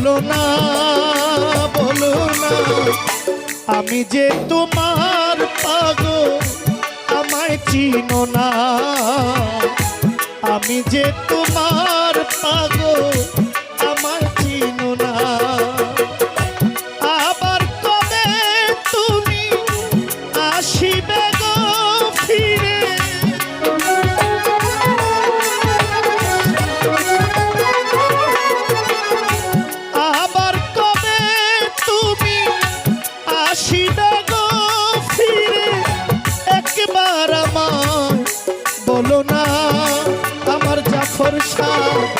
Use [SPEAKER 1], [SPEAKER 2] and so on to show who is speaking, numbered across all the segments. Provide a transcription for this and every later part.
[SPEAKER 1] বলো না বলো না। আমি যে তোমার পাগ আমায় চিনো না। আমি যে তোমার পাগল coração.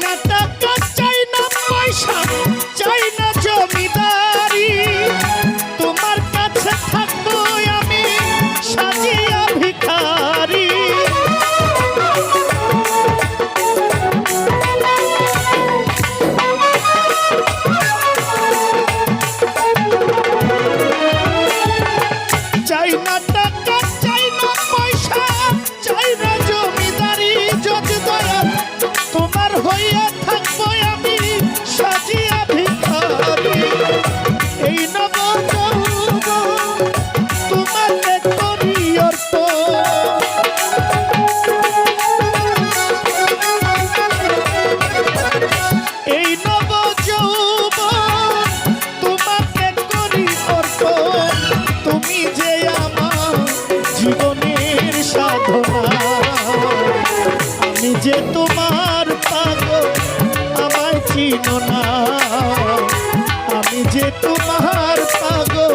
[SPEAKER 1] not চিনো না। আমি যে তোমার পাগল